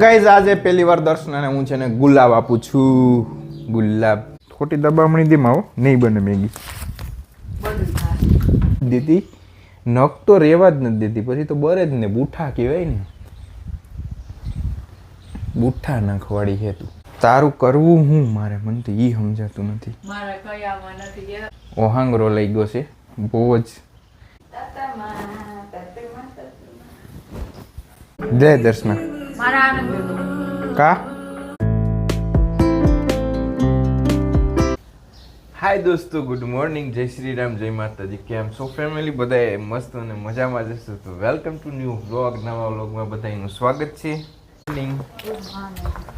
Guys આજે પહેલી વાર દર્શન અને હું છે ને ગુલાબ આપું છું. ગુલાબ. ખોટી દબામણી દેમાં માવો નહીં બને મેગી. દીદી નખ તો રેવા જ નથી દેતી. પછી તો બરે જ ને. બુઠા કહેવાય ને. બુઠ્ઠા નખવાડી છે તું. તારું કરવું હું? મારે મને તો ઈ સમજાતું નથી. ઓહાંગરો લઈ ગયો છે. બહુ જ. જય દર્શના. કા? હાય દોસ્તો ગુડ મોર્નિંગ જય શ્રી રામ જય માતાજી. કેમ સો ફેમિલી બધાએ મસ્ત અને મજામાં જશો તો વેલકમ ટુ ન્યૂ વ્લોગ નવા વ્લોગમાં બધાનું સ્વાગત છે. મોર્નિંગ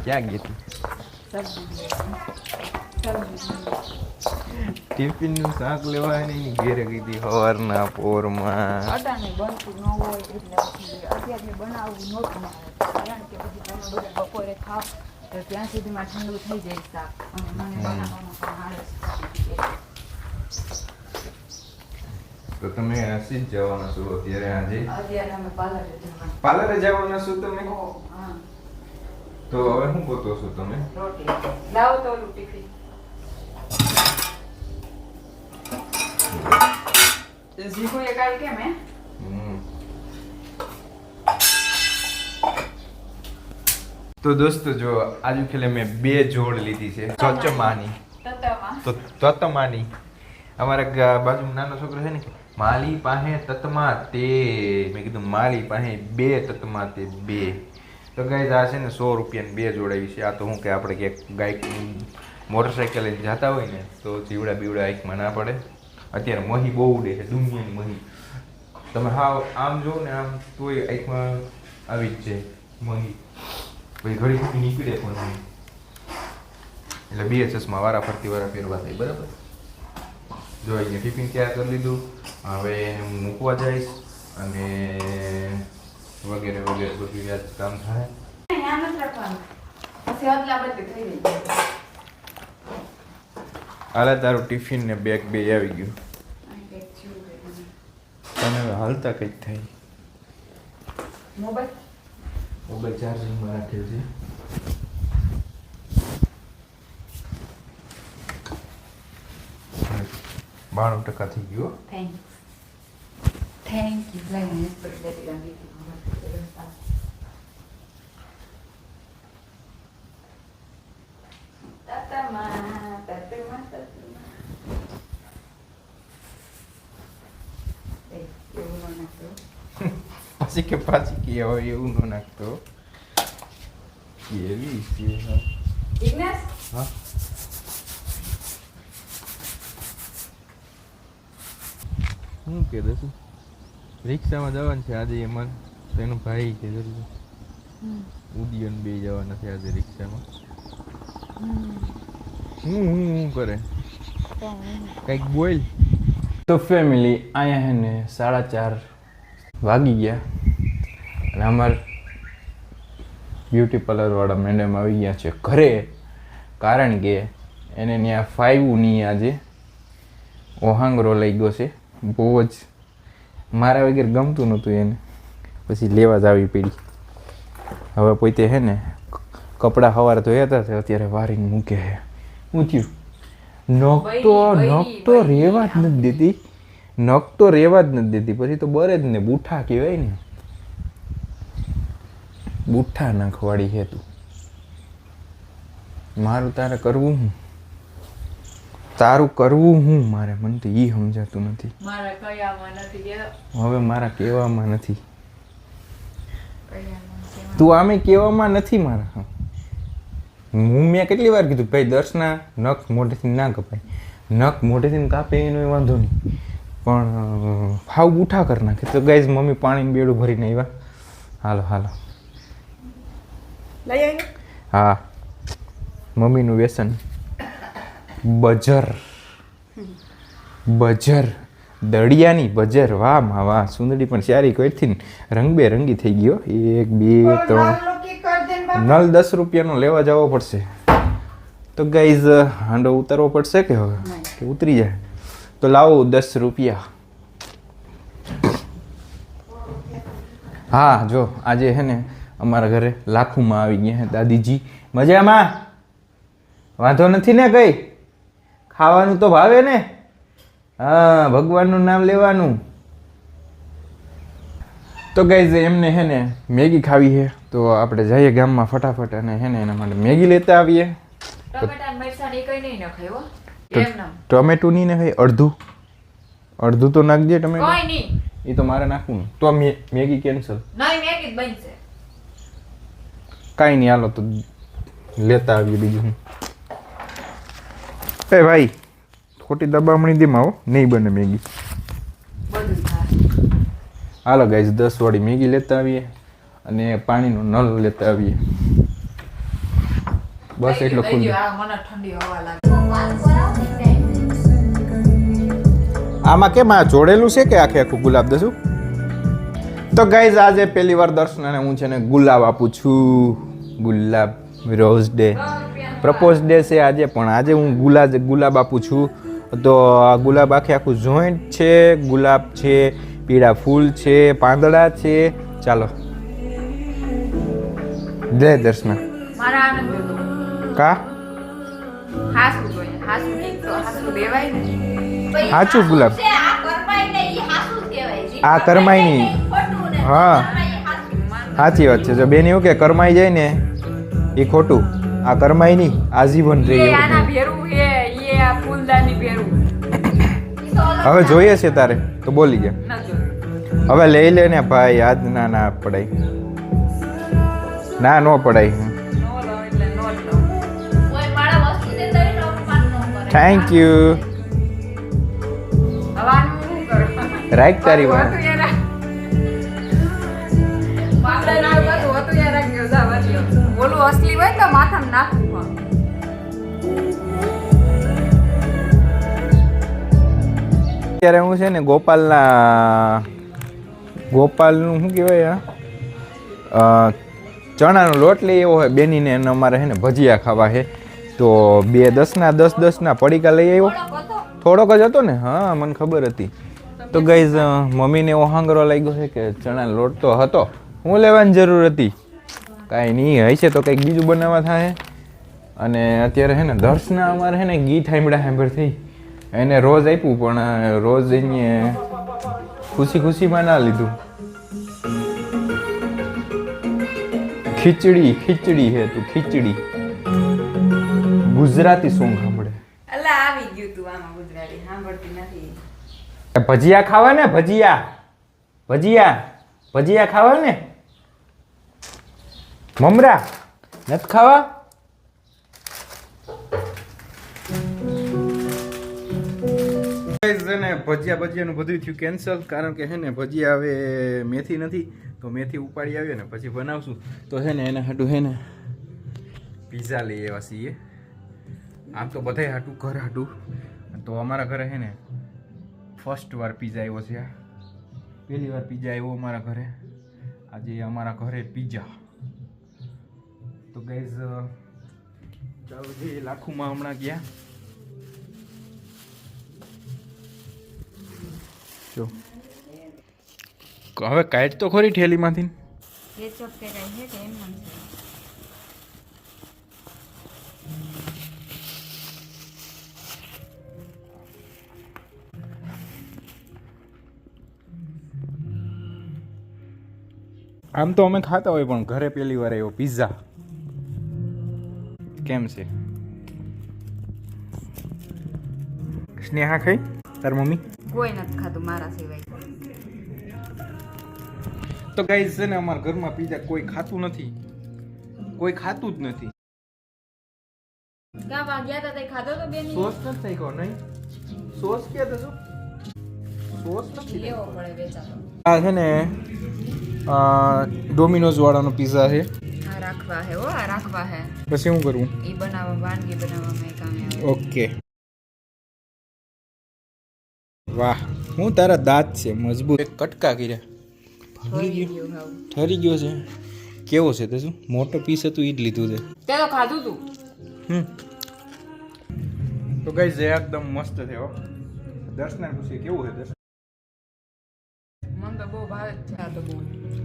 ક્યાં ગઈ તી? ટિફિનનું શાક લેવા એની ઘેરે કીધી સવારના પોરમાં. અટાણે બનતું ન હોય એટલે અત્યારે બનાવવું નહોતું મારે કારણ કે પછી તમે બધા બપોરે ખાવ તો ત્યાં સુધીમાં ઠંડુ થઈ જાય શાક. અને મને બનાવવામાં પણ આળસ તો તમે હસી જ જવાના છો અત્યારે આજે? અત્યારે અમે પાર્લરે જવાના. પાર્લરે જવાના છો તમે? તો હવે શું ગોતો છો તમે? રોટી. લાવો તો ઓલું ટિફિન. ઝીકું એ કેમ હે? તો દોસ્તો જો આજુ ખેલે મેં બે જોડ લીધી છે. ચચમાની. તો તતમાની અમારા બાજુમાં બાજુ નાનો છોકરો છે ને કે માલી પાસે તતમા તે મેં કીધું માલી પાસે બે તતમા તે બે. તો ગાઈઝ આ છે ને સો રૂપિયાની બે જોડાવી છે. આ તો હું કે આપણે ક્યાંક ગાઈક મોટરસાઇકલ લઈને જતા હોય ને તો જીવડા બીવડા એકમાં ના પડે. અત્યારે મહી બહુ ઉડે છે દુનિયાની મહી. તમે હાવ આમ જો ને આમ તોય આંખમાં આવી જ જાય મહી. પછી ઘડી સુધી નીકળે પણ એટલે બે ચશ્મા વારા ફરતી વારા પહેરવા થાય બરાબર? જો અહીંયા ટિફિન તૈયાર કરી લીધું હવે એને હું મૂકવા જઈશ અને વગેરે વગેરે બધું યાદ કામ થાય. હાલે તારું ટિફિન ને બેગ બે આવી ગયું. હાલતા કંઈક થાય. મોબાઈલ? મોબાઈલ ચાર્જિંગમાં રાખેલ છે. બાણું ટકા થઈ ગયો થેન્ક યુ થેન્ક નેસપરી લેતી આવી હતી તાતામાં, તાતામાં, તાતામાં. એ, એવું ન નાખતો. પછી કે પાછી કે હોય એવું ન નાખતો એવી છે હા. હા શું કે દસું રિક્ષામાં જવાનું છે આજે એમાં તો એનો ભાઈ કે જરૂર ઉદયન બે જવાના છે આજે રિક્ષામાં હું હું હું કરે કંઈક બોલ તો ફેમિલી અહીંયા હે ને સાડા ચાર વાગી ગયા અને અમાર બ્યુટી પાર્લરવાળા મેડમ આવી ગયા છે ઘરે. કારણ કે એને ત્યાં ફાઈવની આજે ઓહાંગરો લઈ ગયો છે. બહુ જ મારા વગર ગમતું નહોતું એને. પછી લેવા જ આવી પડી. હવે પોતે હે ને કપડાં હવાર ધોયા હતા અત્યારે વારીને મૂકે હે. ઊંચ્યું નોકતો નોકતો તો નખ તો બૈરી, જ નથી દેતી. નખ તો રેવા જ નથી દેતી. પછી તો બરે જ ને બુઠા કહેવાય ને. બુઠ્ઠા નાખવાળી હેતુ. મારું તારે કરવું હું? તારું કરવું હું? મારે મને તો ઈ સમજાતું નથી. એ હવે મારા કહેવામાં નથી. તું આમે કહેવામાં નથી મારા હું. મેં કેટલી વાર કીધું ભાઈ દર્શના નખ મોઢેથી ના કપાય. નખ મોઢેથી કાપે એનો વાંધો નહીં. પણ ફાવ બુઠા કરી નાખે. તો ગાઈઝ મમ્મી પાણી બેડું ભરીને આવ્યા હાલો હાલો. લઈ આવી હા. મમ્મીનું વ્યસન. બજર. બજર. દળિયાની બજર. વાહમાં વાહ. સુંદરી પણ સારી કોઈથી રંગબેરંગી થઈ ગયો એક બે ત્રણ. નલ દસ રૂપિયાનો લેવા જવો પડશે. તો ગાઈઝ હાંડો ઉતારવો પડશે કે હવે? કે ઉતરી જાય? તો લાવો દસ રૂપિયા. હા જો આજે હે ને અમારા ઘરે લાખુમાં આવી ગયા દાદીજી. મજામાં? વાંધો નથી ને કઈ? ખાવાનું તો ભાવે ને? હા ભગવાનનું નામ લેવાનું. તો ગઈ એમને હે ને મેગી ખાવી છે તો આપણે જઈએ ગામમાં ફટાફટ અને હે ને એના માટે મેગી લેતા આવીએ. ટમેટા નહીં નખાય અડધું. અડધું તો નાખજે ટમેટું. એ તો મારે નાખવું. તો મે- મેગી કેન્સલ. નહીં મેગી જ બનશે. કાંઈ નહીં હાલો તો લેતા આવીએ બીજું એ ભાઈ ખોટી દબામણી દેમાં હો નહીં બને મેગી. હાલો ગાઈઝ દસ વાળી મેગી લેતા આવીએ અને પાણીનો નળ લેતા આવીએ. બસ એટલો ખુલ્લો. ગયો, આ મને ઠંડી હવા લાગે. આમાં કેમ આ જોડેલું છે કે આખે આખું ગુલાબ દસું તો ગાઈઝ આજે પહેલી વાર દર્શનાને હું છે ને ગુલાબ આપું છું. ગુલાબ રોઝ ડે. પ્રપોઝ ડે છે આજે પણ આજે હું ગુલાબ ગુલાબ આપું છું. તો આ ગુલાબ આખે આખું જોઈન્ટ છે ગુલાબ છે પીળા ફૂલ છે પાંદડા છે. ચાલો. જય દર્શના. કા? હાસું જોઈએ. હાસું ઠીક તો? હાસું દેવાય ને. સાચું ગુલાબ. આ કરમાઈની હા. સાચી વાત છે. જો બેન એવું કે કરમાઈ જાય ને એ ખોટું. આ કરમાઈ નહીં આજીવન રહે હવે જોઈએ છે તારે તો બોલી જા. હવે લઈ લે ને ભાઈ આજ ના ના પડાય. ના નો પડાય. નો લો એટલે નો લો. Thank you? રાખ તારી વાત. અસલી હોય તો માથામાં નાખવું પણ. અત્યારે હું છે ને ગોપાલના ગોપાલનું શું કહેવાય ચણાનો લોટ લઈ એવો હોય બેનીને એને અમારે છે ને ભજીયા ખાવા છે. તો બે દસના દસ દસના પડીકા લઈ આવ્યો. થોડોક જ હતો ને? હા મને ખબર હતી. તો ગઈ મમ્મીને એવો હાંગરો લાગ્યો છે કે ચણાનો લોટ તો હતો. હું લેવાની જરૂર હતી. કાંઈ નહીં હશે તો કંઈક બીજું બનાવવા થાય અને અત્યારે છે ને દર્શના અમારે છે ને ગીત સાંભળ્યા સાંભળ થઈ? એને રોજ આપ્યું પણ રોજ એને ખુશી ખુશીમાં ના લીધું. ખીચડી ખીચડી હે તું ખીચડી. ગુજરાતી સોંગ સાંભળે. અલા આવી ગયું તું આમાં ગુજરાતી સાંભળતી નથી. ભજીયા ખાવા ને ભજીયા? ભજીયા? ભજીયા ખાવા ને મમરા, નથી ખાવા? ને ભજીયા ભજીયાનું બધું થયું કેન્સલ કારણ કે હે ને ભજીયા હવે મેથી નથી, તો મેથી ઉપાડી આવીએ ને પછી બનાવશું. તો છે ને, એને હાટું છે ને પીઝા લઈ આવ્યા છીએ. આમ તો બધાય હાટું, ઘર હાટું. તો અમારા ઘરે છે ને ફર્સ્ટ વાર પીઝા આવ્યો છે પહેલી વાર પીઝા આવ્યો અમારા ઘરે. આજે અમારા ઘરે પીઝા તો ગઈઝ દાઉજી લાખુમાં હમણાં ગયા. જો. હવે કાઈટ તો ખરી ઠેલીમાંથી. કેચઅપ કે કઈ છે એમ મન આમ તો અમે ખાતા હોય પણ ઘરે પહેલી વાર આવ્યો પિઝા કેમ છે? સ્નેહા ખાઈ? તાર મમ્મી? કોઈ નથી ખાતું મારા સિવાય. તો ગાઈઝ છે ને અમારા ઘરમાં પીઝા કોઈ ખાતું નથી. કોઈ ખાતું જ નથી. ક્યાં વાગ્યા તા તે ખાધો તો બેન? સોસ નથી થઈ ગયો નહીં? સોસ ક્યાં થશો સોસ નથી લેવો પડે વેચાતો. આ છે ને ડોમિનોઝ વાળાનો પીઝા છે. આ રાખવા હે હો આ રાખવા હે. પછી શું કરવું? એ બનાવવા વાનગી બનાવવામાં કામે આવે. ઓકે. વાહ હું તારા દાંત છે મજબૂત. એક કટકા કર્યા. ભાગી ગયો. ઠરી ગયો છે. કેવો છે તે શું? મોટો પીસ હતું એ જ લીધું છે. તે તો ખાધું તું. હમ. તો ગાઈઝ એકદમ મસ્ત થયો દર્શના પૂછીએ કેવું છે દર્શન મને તો બહુ ભાવે છે આ તો બહુ.